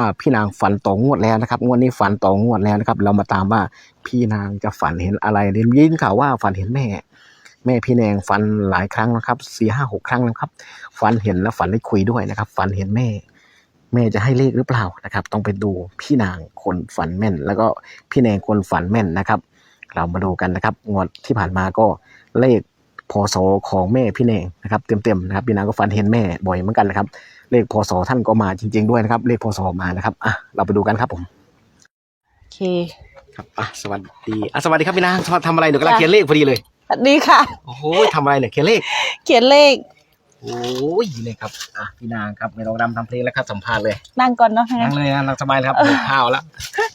อ่าพี่นางฝันต่องวดแล้วนะครับ งวดนี้ฝันต่องวดแล้วนะครับ เรามาตามว่าพี่นางจะฝันเห็นอะไรเรียนยินข่าวว่าฝันเห็นแม่ แม่พี่แนงฝันหลายครั้งนะครับสี่ห้าหกครั้งนะครับฝันเห็นแล้วฝันได้คุยด้วยนะครับ ฝันเห็นแม่ แม่จะให้เลขหรือเปล่านะครับ ต้องไปดูพี่นางคนฝันแม่น แล้วก็พี่แนงคนฝันแม่นนะครับ เรามาดูกันนะครับ งวดที่ผ่านมาก็เลขพศของแม่พี่แนงนะครับ เต็มๆนะครับพี่นางก็ฝันเห็นแม่บ่อยเหมือนกันนะครับ เลขพศท่านก็มาจริง ๆด้วยนะครับ เลขพศมานะครับอะเราไปดูกันครับผมโอเคครับอะสวัสดีอะสวัสดีครับพี่นางทำอะไรเดี๋ยวกำลังเขียนเลขพอดีเลยสวัสดีค่ะ โอ้โหทำอะไรเนี่ยเขียนเลข เขียนเลขโอ้ยเลยครับอะพี่นางครับไม่ต้องรำทำเพลงแล้วครับสัมภาษณ์เลยนั่งก่อนเนาะนั่งเลยนะนั่งสบายเลยครับหิวข้าวแล้ว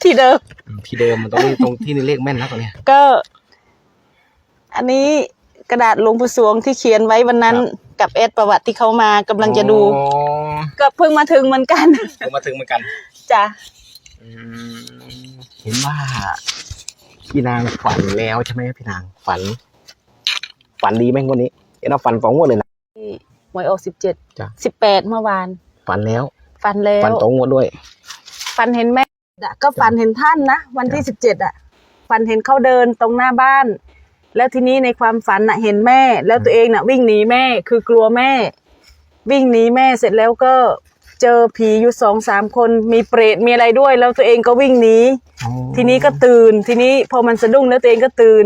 ที่เดิมอืมที่เดิมมันตรงนี้ตรงที่นี่เลขแม่นแล้วตรงเนี้ยก็ อันนี้กระดาษหลวงปู่สวงที่เขียนไว้วันนั้นครับกับเอสประวัติที่เขามากำลังจะดูอ๋อ ก็เพิ่งมาถึงเหมือนกันผมมาถึงเหมือนกันจ้ะอืมเห็นว่า พี่นางฝันแล้วใช่ไหมพี่นางฝัน ฝันดีไหมงวันนี้เห็นว่าฝันสองงวดเลยนะหวยออกสิบเจ็ดจ้ะสิบแปดเมื่อวาน ฝันแล้วฟันแล้วฝันสองงวดด้วยฟันเห็นแม่อะก็ฟันเห็นท่านนะวันที่สิบเจ็ดอะฟันเห็นเขาเดินตรงหน้าบ้าน แล้วทีนี้ในความฝันน่ะเห็นแม่ แล้วตัวเองน่ะ วิ่งหนีแม่คือกลัวแม่ วิ่งหนีแม่เสร็จแล้วก็เจอผีอยู่สองสามคนมีเปรตมีอะไรด้วย แล้วตัวเองก็วิ่งหนีทีนี้ก็ตื่น ทีนี้พอมันสะดุ้งแล้วตัวเองก็ตื่น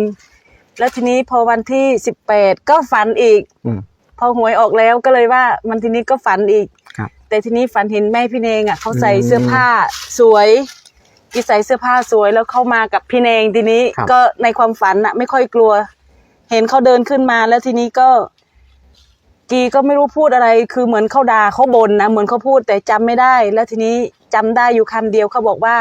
แล้วทีนี้พอวันที่สิบแปดก็ฝันอีก อืม พอหวยออกแล้วก็เลยว่ามันทีนี้ก็ฝันอีก ครับแต่ทีนี้ฝันเห็นแม่พี่เนงอะเขาใส่อืมเสื้อผ้าสวยกีใส่เสื้อผ้าสวยแล้วเข้ามากับพี่เนงทีนี้ ครับ ก็ในความฝันอะ ไม่ค่อยกลัว เห็นเขาเดินขึ้นมาแล้วทีนี้ก็ กีก็ไม่รู้พูดอะไร คือเหมือนเขาด่าเขาบ่นนะเหมือนเขาพูดแต่จำไม่ได้ แล้วทีนี้จำได้อยู่คำเดียวเขาบอกว่า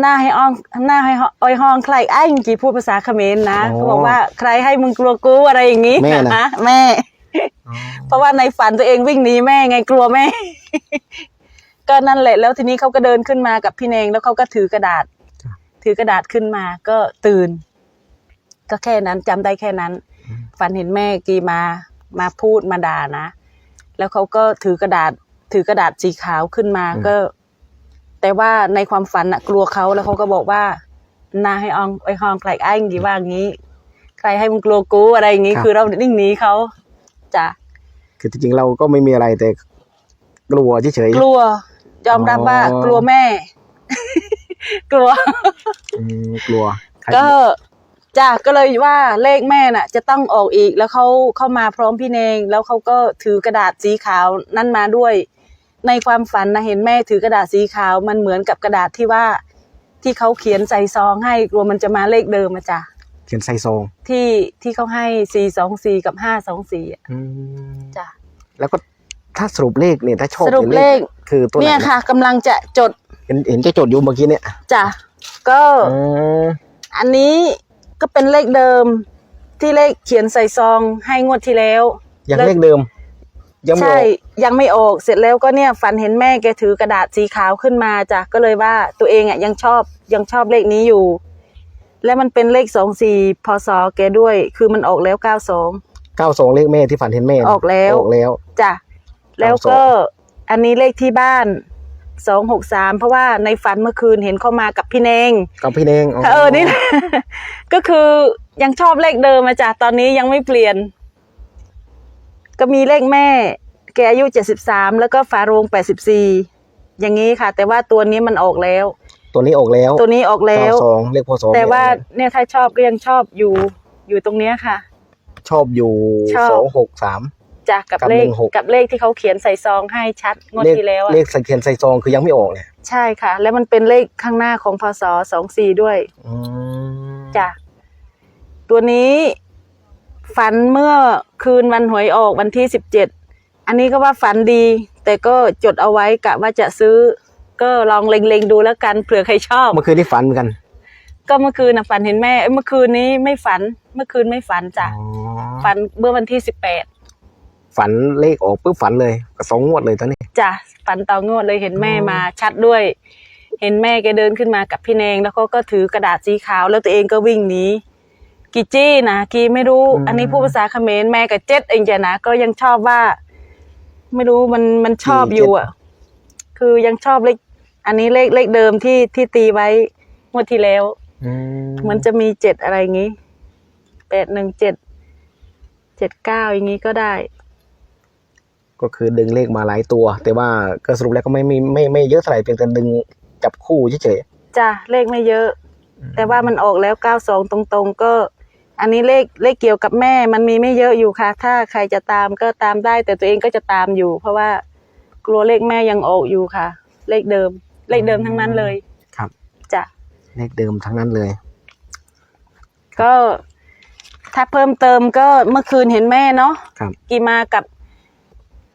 หน้าให้อ้องหน้าให้อ้อยห้องใครไอ้กีพูดภาษาเขมรนะอ๋อเขาบอกว่าใครให้มึงกลัวกูอะไรอย่างงี้แม่นะแม่ เพราะว่าในฝันตัวเองวิ่งหนีแม่ไงกลัวแม่ก็นั่นแหละแล้วทีนี้เขาก็เดินขึ้นมากับพี่เนงแล้วเขาก็ถือกระดาษจ้ะถือกระดาษขึ้นมาก็ตื่น ก็แค่นั้นจำได้แค่นั้น ฝันเห็นแม่กีมามาพูดมาด่านะ แล้วเขาก็ถือกระดาษถือกระดาษสีขาวขึ้นมาอืมก็ แต่ว่าในความฝันอะกลัวเขาแล้วเขาก็บอกว่านาให้อองไอฮองใครไอ้างกี่ว่างี้ ใครให้มึงกลัวกูอะไรอย่างงี้ คือเรานิ่งหนีเขาจ้ะคือจริงๆเราก็ไม่มีอะไรแต่ กลัวเฉยกลัวยอมรับว่าอ๋อกลัวแม่ กลัวๆอืมกลัวใครก็ จ้ะก็เลยว่าเลขแม่น่ะ จะต้องออกอีกแล้วเขาเข้ามาพร้อมพี่เนง แล้วเขาก็ถือกระดาษสีขาวนั่นมาด้วย ในความฝันนะเห็นแม่ถือกระดาษสีขาวมันเหมือนกับกระดาษที่ว่า ที่เขาเขียนใส่ซองให้กลัวมันจะมาเลขเดิมอะจ้ะเขียนไซโซงที่ที่เขาให้สี่สองสี่กับห้าสองสี่อะอืมจ้ะ แล้วก็ถ้าสรุปเลขเนี่ยถ้าชอบสรุปเลข คือตัวไหนเนี่ยค่ะกำลังจะจดเห็นเห็นจะจดอยู่เมื่อกี้เนี่ยจ้ะก็อืมอันนี้ ก็เป็นเลขเดิม ที่เลขเขียนใส่ซองให้งวดที่แล้ว ยังแล้วเลขเดิม ยังไม่อใช่ อกยังไม่ออกเสร็จแล้วก็เนี่ยฝันเห็นแม่แกถือกระดาษสีขาวขึ้นมาจ้ะก็เลยว่าตัวเองอะยังชอบยังชอบเลขนี้อยู่ และมันเป็นเลขสองสี่พศแกด้วย คือมันออกแล้วเก้าสอง เก้าสองเลขแม่ที่ฝันเห็นแม่นะออกแล้ว ออกแล้ว จ้ะแล้วก็อันนี้เลขที่บ้าน สองหกสามเพราะว่าในฝันเมื่อคืนเห็นเข้ามากับพี่เนงกับพี่เนงเออนี่แหละก็คือยังชอบเลขเดิมมาจ้ะตอนนี้ยังไม่เปลี่ยน ก็มีเลขแม่ แกอายุเจ็ดสิบสามแล้วก็ฝาโรงแปดสิบสี่อย่างนี้ค่ะ แต่ว่าตัวนี้มันออกแล้ว ตัวนี้ออกแล้ว ตัวนี้ออกแล้วเก้าสองเลขพศแต่ว่าเนี่ยถ้าชอบก็ยังชอบอยู่อยู่ตรงเนี้ยค่ะ ชอบอยู่ชอบสองหกสาม จ้ะกับกับเลข16 กับเลขที่เขาเขียนใส่ซองให้ชัดงวดเลขที่แล้วอะเลขเขียนไซซองคือยังไม่ออกเนี่ยใช่ค่ะ แล้วมันเป็นเลขข้างหน้าของพศสองสี่ด้วยอืมจ้ะตัวนี้ฝันเมื่อคืนวันหวยออกวันที่สิบเจ็ดอันนี้ก็ว่าฝันดี แต่ก็จดเอาไว้กะว่าจะซื้อ ก็ลองเล็งๆดูแล้วกันเผื่อใครชอบ เมื่อคืนที่ฝันเหมือนกันก็เมื่อคืนนะฝันเห็นแม่เอ้ยเมื่อคืนนี้ไม่ฝัน เมื่อคืนไม่ฝันจ้ะอ๋อฝันเมื่อวันที่สิบแปด ฝันเลขออกปุ๊บฝันเลยก็สองงวดเลยตอนนี้จ้ะฝันต่องวดเลยเห็นแม่อ๋อมาชัดด้วย เห็นแม่แกเดินขึ้นมากับพี่แนงแล้วก็ก็ถือกระดาษสีขาวแล้วตัวเองก็วิ่งหนีกีจี้นะกีไม่รู้ อันนี้พูดภาษาเขมรแม่กับเจ็ดเองจ้ะนะก็ยังชอบว่า ไม่รู้มันมันชอบอยู่อะ คือยังชอบเลขอันนี้เลขเลขเดิมที่ที่ตีไว้งวดที่แล้วอืมมันจะมีเจ็ดอะไรอย่างงี้แปดหนึ่งเจ็ดเจ็ดเก้าอย่างงี้ก็ได้ ก็คือดึงเลขมาหลายตัว แต่ว่าก็สรุปแล้วก็ไม่ไม่ไม่ไม่เยอะเท่าไหร่เพียงแต่ดึงจับคู่เฉยจ้ะเลขไม่เยอะๆแต่ว่ามันออกแล้วเก้าสองตรงๆ ก็ อันนี้เลขเลขเกี่ยวกับแม่มันมีไม่เยอะอยู่ค่ะ ถ้าใครจะตามก็ตามได้ แต่ตัวเองก็จะตามอยู่ เพราะว่ากลัวเลขแม่ยังออกอยู่ค่ะ เลขเดิม เลขเดิมทั้งนั้นเลยครับจ้ะเลขเดิมทั้งนั้นเลย ก็ถ้าเพิ่มเติมก็เมื่อคืนเห็นแม่เนาะครับกีมากับ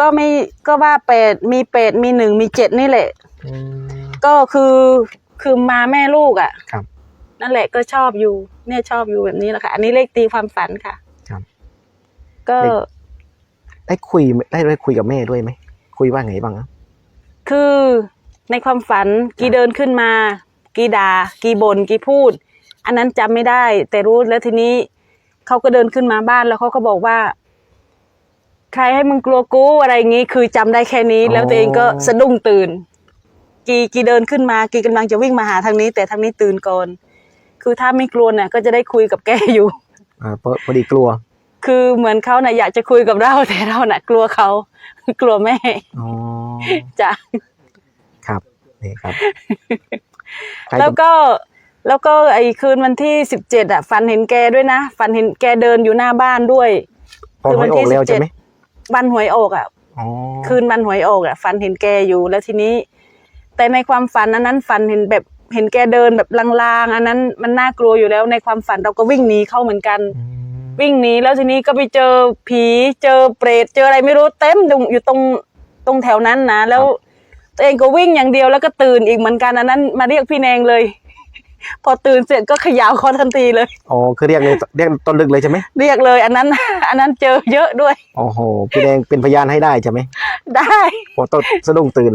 ก็ไม่ก็ว่าแปดมีแปดมีหนึ่งมีเจ็ดนี่แหละ อืม ก็คือคือมาแม่ลูกอะครับนั่นแหละก็ชอบอยู่ เนี่ยชอบอยู่แบบนี้แหละค่ะ อันนี้เลขตีความฝันค่ะครับก็เลข ได้คุยได้ได้คุยกับแม่ด้วยไหมคุยว่าไงบ้างอะคือในความฝันกีเดินขึ้นมา กีดา่ากีบน่นกีพูด อันนั้นจำไม่ได้ แต่รู้แล้วทีนี้เขาก็เดินขึ้นมาบ้านแล้วเขาก็บอกว่า ใครให้มึงกลัวกูอะไรอย่างงี้ คือจำได้แค่นี้ แล้วตัวเองก็สะดุ้งตื่น กีกีเดินขึ้นมา กีกำลังจะวิ่งมาหาทางนี้ แต่ทางนี้ตื่นก่อน คือถ้าไม่กลัวเนี่ยก็จะได้คุยกับแกอยู่ อ่าพอพอดีกลัวคือเหมือนเขาน่ะอยากจะคุยกับเราแต่เราน่ะ กลัวเขากลัวแม่อ๋อจ้ะครับนี่ครับใครแล้วจะก็แล้วก็ไอ้คืนวันที่สิบเจ็ดอะฝันเห็นแกด้วยนะฝันเห็นแกเดินอยู่หน้าบ้านด้วย พอหวยออกแล้วใช่ไหม วันหวยออกอะอ๋อคืนวันหวยออกอะฝันเห็นแกอยู่แล้วทีนี้ แต่ในความฝันอันนั้นฝันเห็นแบบเห็นแกเดินแบบลางๆอันนั้นมันน่ากลัวอยู่แล้วในความฝันเราก็วิ่งหนีเข้าเหมือนกันอืมวิ่งหนีแล้วทีนี้ก็ไปเจอผีเจอเปรตเจออะไรไม่รู้เต็มอยู่ตรงตรงแถวนั้นนะแล้วตัวเองก็วิ่งอย่างเดียวแล้วก็ตื่นอีกเหมือนกันอันนั้นมาเรียกพี่แนงเลย พอตื่นเสร็จก็เขยาวคอทันทีเลย อ๋อคือเรียกเลยเรียกต้นลึกเลยใช่ไหมเรียกเลย อันนั้น อันนั้นเจอเยอะด้วย โอ้โหพี่แดงเป็นพยานให้ได้ใช่ไหมได้พอต้นสะดุ้งตื่น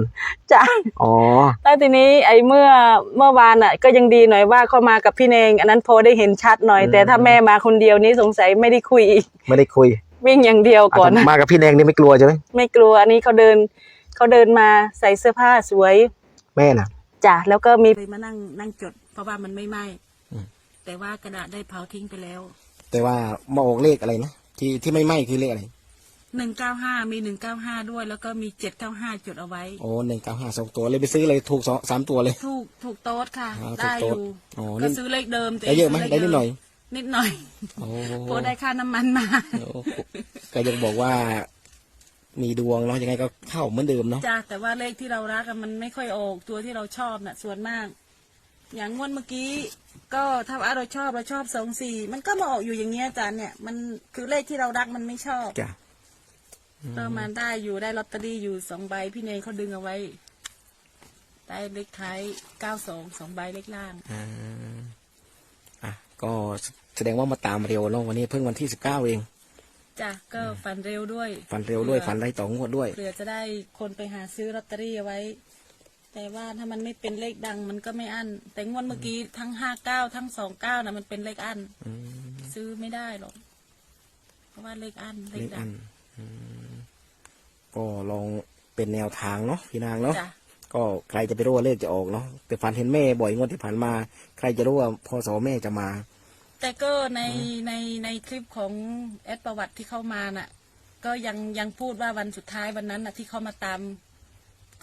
จ้ะอ๋อแล้วทีนี้ไอ้เมื่อเมื่อวานอะ ก็ยังดีหน่อยว่าเข้ามากับพี่แนงอันนั้นพอได้เห็นชัดหน่อยอืมแต่ถ้าแม่มาคนเดียวนี้สงสัยไม่ได้คุยอีกไม่ได้คุย วิ่งอย่างเดียวก่อนอะมากับพี่แดงนี่ไม่กลัวใช่ไหมไม่กลัวอันนี้เขาเดินเขาเดินมาใส่เสื้อผ้าสวย แม่น่ะ จ้ะแล้วก็มีเลยมานั่งนั่งจด เพราะว่ามันไม่ไหม้แต่ว่ากระดาษได้เผาทิ้งไปแล้วแต่ว่ามาออกเลขอะไรนะที่ที่ไม่ไหม้คือเลขอะไรหนึ่งเก้าห้ามีหนึ่งเก้าห้าด้วย แล้วก็มีเจ็ดเก้าห้าจดเอาไว้ โอ้หนึ่งเก้าห้าสองตัวเลยไปซื้อเลยถูกสองสามตัวเลย ถูกถูกโต๊ดค่ะ อ๋อถูได้กอโต๊ดยู่อ๋อก็นี่ซื้อเลขเดิมแต่ได้เยอะไหมซื้ลขได้นิดหน่อย นิดหน่อยโอ้ เพราะได้ค่าน้ำมันมา โอ้ก็ยังบอกว่า มีดวงเนาะยังไงก็เข้าเหมือนเดิมเนาะจ้าแต่ว่าเลขที่เรารักอะมันไม่ค่อยออกตัวที่เราชอบน่ะ ส่วนมาก อย่างงวดเมื่อกี้ ก็ถ้าว่าเราชอบเราชอบสองสี่มันก็มาออกอยู่อย่างเงี้ยอาจารย์เนี่ยมันคือเลขที่เรารักมันไม่ชอบจ้ะก็มาได้อยู่ได้ลอตเตอรี่อยู่สองใบพี่เนยเขาดึงเอาไว้ ได้เลขท้ายเก้าสองสองใบเลขล่าง อ่าอะก็แสดงว่ามาตามเร็วเนาะวันนี้เพิ่งวันที่สิบเก้าเอง จ้ะก็ฝันเร็วด้วยฝันเร็วด้วยฝันไล่ต่องวดด้วย เผื่อจะได้คนไปหาซื้อลอตเตอรี่เอาไว้ แต่ว่าถ้ามันไม่เป็นเลขดังมันก็ไม่อั้น แต่งวดเมื่อกี้ทั้งห้าเก้าทั้งสองเก้านะมันเป็นเลขอั้นซื้อไม่ได้หรอก เพราะว่าเลขอั้นเลเลขขดัอังนอืมก็ลองเป็นแนวทางเนาะพี่นางเนาะจ้ะก็ใครจะไปรู้ว่าเลขจะออกเนาะแต่ฝันเห็นแม่บ่อยงวดที่ผ่านมา ใครจะรู้ว่าพอสอแม่จะมา แต่ก็ในในในคลิปของแอดประวัติที่เข้ามาน่ะ ก็ยังยังพูดว่าวันสุดท้ายวันนั้นน่ะที่เขามาตาม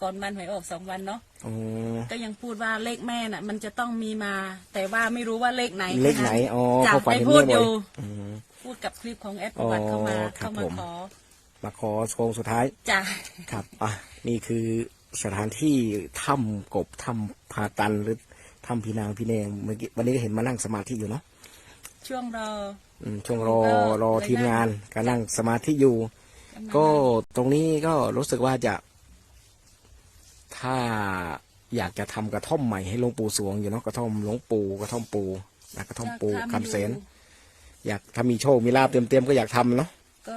ก่อนวันหวยออกสองวันเนาะอ๋อก็ยังพูดว่าเลขแม่น่ะ มันจะต้องมีมา แต่ว่าไม่รู้ว่าเลขไหนเลขไหนอ๋อจ้ะเขาฝันได้เห็นพูดแม่อบ่อยยู่อืม พูดกับคลิปของแอดประวัติเข้ามาอ๋อครับเข้ามาผม ขอมาขอโค้งสุดท้าย จ้ะ ครับ อะ นี่คือสถานที่ถ้ำกบถ้ำพาตันหรือถ้ำพี่นางพี่แนงเมื่อกี้วันนี้ก็เห็นมานั่งสมาธิอยู่เนาะ ช่วงรออืมช่วงรอก็รอทีมงานก็นั่งสมาธิอยู่ ก็ตรงนี้ก็รู้สึกว่าจะ ถ้าอยากจะทำกระท่อมใหม่ให้หลวงปู่สวงอยู่เนาะกระท่อมหลวงปู่กระท่อมปู่นะกระท่อมปู่อยากทำคำเสนอยู่อยากถ้ามีโชคมีลาบเต็มๆก็อยากทำเนาะ ก็